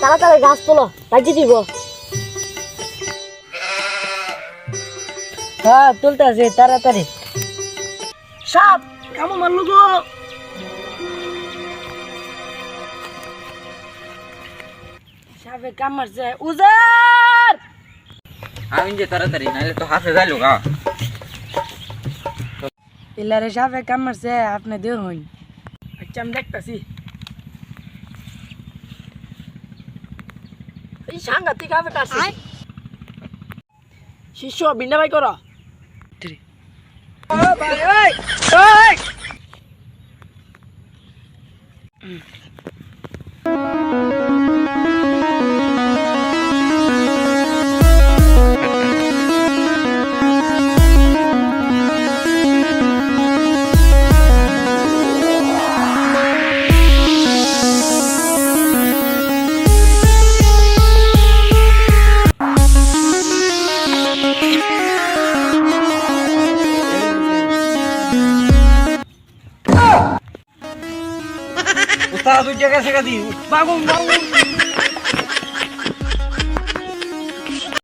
তাড়াতাড়ি গাছ তোলো রাজি দিব। হ্যাঁ তুলতে আছে, তাড়াতাড়ি। সাপ, কেমন মারলো গো? সাপে কামড়ছে উজার আমি যে তাড়াতাড়ি, নাহলে তো হাতে যাইলো গা। পিলারে সাপে কামড়ছে আপনি দেখুন আচ্ছা আমি দেখতেছি। এই সাংঘাতিক ভাবে কাটছে। শিষ্য বিন্না ভাই করো। উস্তাদ জায়গা শেখা দি বাগুন বাগুন